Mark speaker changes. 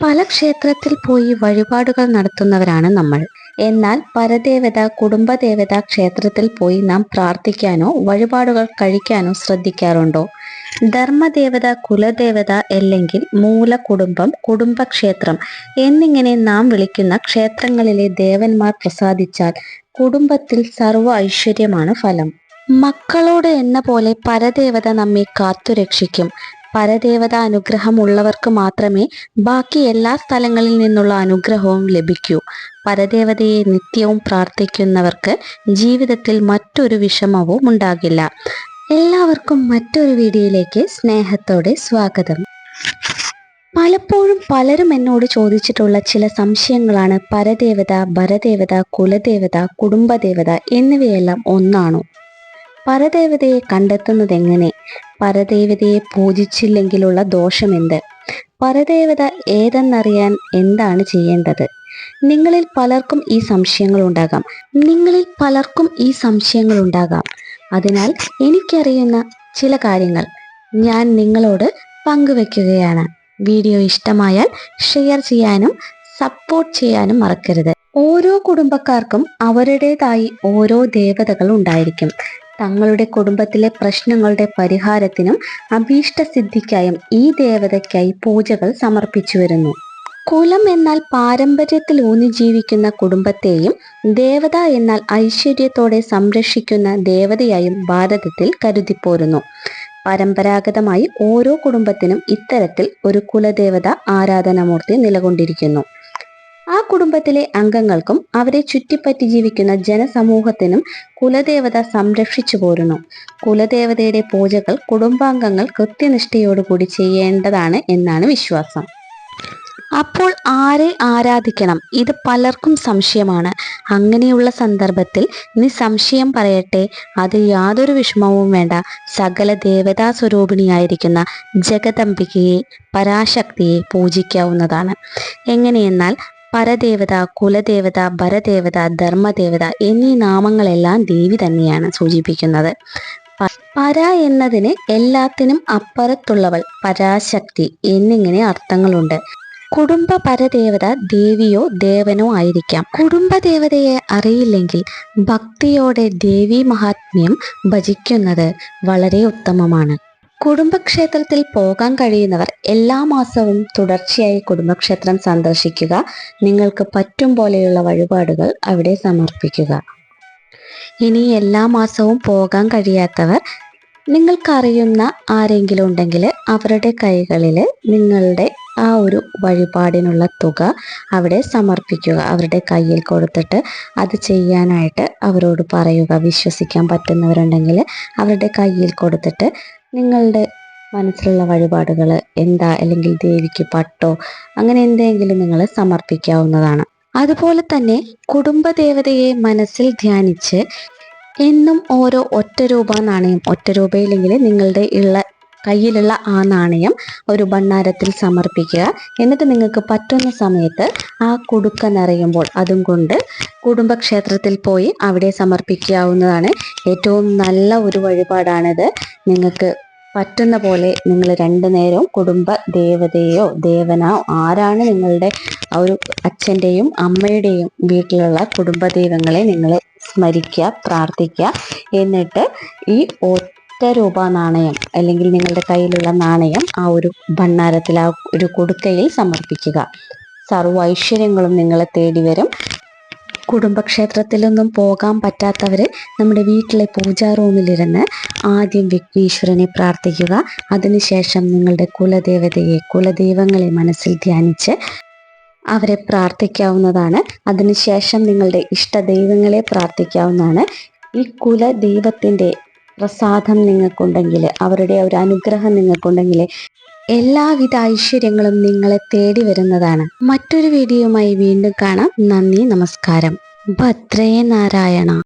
Speaker 1: പല ക്ഷേത്രത്തിൽ പോയി വഴിപാടുകൾ നടത്തുന്നവരാണ് നമ്മൾ. എന്നാൽ പരദേവത കുടുംബദേവത ക്ഷേത്രത്തിൽ പോയി നാം പ്രാർത്ഥിക്കാനോ വഴിപാടുകൾ കഴിക്കാനോ ശ്രദ്ധിക്കാറുണ്ടോ? ധർമ്മദേവത കുലദേവത അല്ലെങ്കിൽ മൂല കുടുംബം കുടുംബക്ഷേത്രം എന്നിങ്ങനെ നാം വിളിക്കുന്ന ക്ഷേത്രങ്ങളിലെ ദേവന്മാർ പ്രസാദിച്ചാൽ കുടുംബത്തിൽ സർവ ഐശ്വര്യമാണ് ഫലം. മക്കളോട് എന്ന പോലെ പരദേവത നമ്മെ കാത്തുരക്ഷിക്കും. പരദേവത അനുഗ്രഹമുള്ളവർക്ക് മാത്രമേ ബാക്കി എല്ലാ സ്ഥലങ്ങളിൽ നിന്നുള്ള അനുഗ്രഹവും ലഭിക്കൂ. പരദേവതയെ നിത്യവും പ്രാർത്ഥിക്കുന്നവർക്ക് ജീവിതത്തിൽ മറ്റൊരു വിഷമവും ഉണ്ടാകില്ല. എല്ലാവർക്കും മറ്റൊരു വീഡിയോയിലേക്ക് സ്നേഹത്തോടെ സ്വാഗതം. പലപ്പോഴും പലരും എന്നോട് ചോദിച്ചിട്ടുള്ള ചില സംശയങ്ങളാണ് പരദേവത ഭരദേവത കുലദേവത കുടുംബദേവത എന്നിവയെല്ലാം ഒന്നാണോ? പരദേവതയെ കണ്ടെത്തുന്നത് എങ്ങനെ? പരദേവതയെ പൂജിച്ചില്ലെങ്കിലുള്ള ദോഷമെന്ത്? പരദേവത ഏതെന്നറിയാൻ എന്താണ് ചെയ്യേണ്ടത്? നിങ്ങളിൽ പലർക്കും ഈ സംശയങ്ങൾ ഉണ്ടാകാം നിങ്ങളിൽ പലർക്കും ഈ സംശയങ്ങൾ ഉണ്ടാകാം അതിനാൽ എനിക്കറിയുന്ന ചില കാര്യങ്ങൾ ഞാൻ നിങ്ങളോട് പങ്കുവെക്കുകയാണ്. വീഡിയോ ഇഷ്ടമായാൽ ഷെയർ ചെയ്യാനും സപ്പോർട്ട് ചെയ്യാനും മറക്കരുത്. ഓരോ കുടുംബക്കാർക്കും അവരുടേതായി ഓരോ ദേവതകൾ ഉണ്ടായിരിക്കും. തങ്ങളുടെ കുടുംബത്തിലെ പ്രശ്നങ്ങളുടെ പരിഹാരത്തിനും അഭീഷ്ടസിദ്ധിക്കായും ഈ ദേവതയ്ക്കായി പൂജകൾ സമർപ്പിച്ചു വരുന്നു. കുലം എന്നാൽ പാരമ്പര്യത്തിൽ ഊന്നി ജീവിക്കുന്ന കുടുംബത്തെയും ദേവത എന്നാൽ ഐശ്വര്യത്തോടെ സംരക്ഷിക്കുന്ന ദേവതയായും ഭാരതത്തിൽ കരുതിപ്പോരുന്നു. പരമ്പരാഗതമായി ഓരോ കുടുംബത്തിനും ഇത്തരത്തിൽ ഒരു കുലദേവത ആരാധനാമൂർത്തി നിലകൊണ്ടിരിക്കുന്നു. ആ കുടുംബത്തിലെ അംഗങ്ങൾക്കും അവരെ ചുറ്റിപ്പറ്റി ജീവിക്കുന്ന ജനസമൂഹത്തിനും കുലദേവത സംരക്ഷിച്ചു പോരുന്നു. കുലദേവതയുടെ പൂജകൾ കുടുംബാംഗങ്ങൾ കൃത്യനിഷ്ഠയോടുകൂടി ചെയ്യേണ്ടതാണ് എന്നാണ് വിശ്വാസം. അപ്പോൾ ആരെ ആരാധിക്കണം? ഇത് പലർക്കും സംശയമാണ്. അങ്ങനെയുള്ള സന്ദർഭത്തിൽ നീ സംശയം പറയട്ടെ. അത് യാതൊരു വിഷമവും വേണ്ട. സകല ദേവതാ സ്വരൂപിണിയായിരിക്കുന്ന ജഗദംബികയെ പരാശക്തിയെ പൂജിക്കാവുന്നതാണ്. എങ്ങനെയെന്നാൽ പരദേവത കുലദേവത ഭരദേവത ധർമ്മദേവത എന്നീ നാമങ്ങളെല്ലാം ദേവി തന്നെയാണ് സൂചിപ്പിക്കുന്നത്. പര എന്നതിന് എല്ലാത്തിനും അപ്പുറത്തുള്ളവൾ പരാശക്തി എന്നിങ്ങനെ അർത്ഥങ്ങളുണ്ട്. കുടുംബ പരദേവത ദേവിയോ ദേവനോ ആയിരിക്കാം. കുടുംബ ദേവതയെ അറിയില്ലെങ്കിൽ ഭക്തിയോടെ ദേവി മഹാത്മ്യം ഭജിക്കുന്നത് വളരെ ഉത്തമമാണ്. കുടുംബക്ഷേത്രത്തിൽ പോകാൻ കഴിയുന്നവർ എല്ലാ മാസവും തുടർച്ചയായി കുടുംബക്ഷേത്രം സന്ദർശിക്കുക. നിങ്ങൾക്ക് പറ്റും പോലെയുള്ള വഴിപാടുകൾ അവിടെ സമർപ്പിക്കുക. ഇനി എല്ലാ മാസവും പോകാൻ കഴിയാത്തവർ നിങ്ങൾക്കറിയുന്ന ആരെങ്കിലും ഉണ്ടെങ്കിൽ അവരുടെ കൈകളിൽ നിങ്ങളുടെ ആ ഒരു വഴിപാടിനുള്ള തുക അവിടെ സമർപ്പിക്കുക. അവരുടെ കയ്യിൽ കൊടുത്തിട്ട് അത് ചെയ്യാനായിട്ട് അവരോട് പറയുക. വിശ്വസിക്കാൻ പറ്റുന്നവരുണ്ടെങ്കിൽ അവരുടെ കയ്യിൽ കൊടുത്തിട്ട് നിങ്ങളുടെ മനസ്സിലുള്ള വഴിപാടുകൾ എന്താ? അല്ലെങ്കിൽ ദേവിക്ക് പട്ടോ അങ്ങനെ എന്തെങ്കിലും നിങ്ങൾ സമർപ്പിക്കാവുന്നതാണ്. അതുപോലെ തന്നെ കുടുംബദേവതയെ മനസ്സിൽ ധ്യാനിച്ച് എന്നും ഓരോ ഒറ്റ രൂപ നാണയം ഒറ്റ രൂപയില്ലെങ്കിൽ നിങ്ങളുടെ ഉള്ള കയ്യിലുള്ള ആ നാണയം ഒരു ഭണ്ണാരത്തിൽ സമർപ്പിക്കുക. എന്നിട്ട് നിങ്ങൾക്ക് പറ്റുന്ന സമയത്ത് ആ കുടുക്ക നിറയുമ്പോൾ അതും കൊണ്ട് കുടുംബക്ഷേത്രത്തിൽ പോയി അവിടെ സമർപ്പിക്കാവുന്നതാണ്. ഏറ്റവും നല്ല ഒരു വഴിപാടാണിത്. നിങ്ങൾക്ക് പറ്റുന്ന പോലെ നിങ്ങൾ രണ്ടു നേരവും കുടുംബ ദേവതയോ ദേവനോ ആരാണ് നിങ്ങളുടെ ആ ഒരു അച്ഛന്റെയും അമ്മയുടെയും വീട്ടിലുള്ള കുടുംബ ദൈവങ്ങളെ നിങ്ങൾ സ്മരിക്കുക പ്രാർത്ഥിക്കുക എന്നിട്ട് ഈ ഒറ്റ രൂപ നാണയം അല്ലെങ്കിൽ നിങ്ങളുടെ കയ്യിലുള്ള നാണയം ആ ഒരു ഭണ്ണാരത്തിൽ ആ ഒരു കൊടുക്കയിൽ സമർപ്പിക്കുക. സർവ ഐശ്വര്യങ്ങളും നിങ്ങളെ തേടി വരും കുടുംബക്ഷേത്രത്തിലൊന്നും പോകാൻ പറ്റാത്തവർ നമ്മുടെ വീട്ടിലെ പൂജാ റൂമിലിരുന്ന് ആദ്യം വിഘ്നേശ്വരനെ പ്രാർത്ഥിക്കുക. അതിനുശേഷം നിങ്ങളുടെ കുലദേവതയെ കുലദൈവങ്ങളെ മനസ്സിൽ ധ്യാനിച്ച് അവരെ പ്രാർത്ഥിക്കാവുന്നതാണ്. അതിനുശേഷം നിങ്ങളുടെ ഇഷ്ടദൈവങ്ങളെ പ്രാർത്ഥിക്കാവുന്നതാണ്. ഈ കുലദൈവത്തിന്റെ പ്രസാദം നിങ്ങൾക്കുണ്ടെങ്കിൽ അവരുടെ ഒരു അനുഗ്രഹം നിങ്ങൾക്കുണ്ടെങ്കിൽ എല്ലാവിധ ഐശ്വര്യങ്ങളും നിങ്ങളെ തേടി വരുന്നതാണ്. മറ്റൊരു വീഡിയോയുമായി വീണ്ടും കാണാം. നന്ദി നമസ്കാരം. ഭദ്രേ നാരായണ.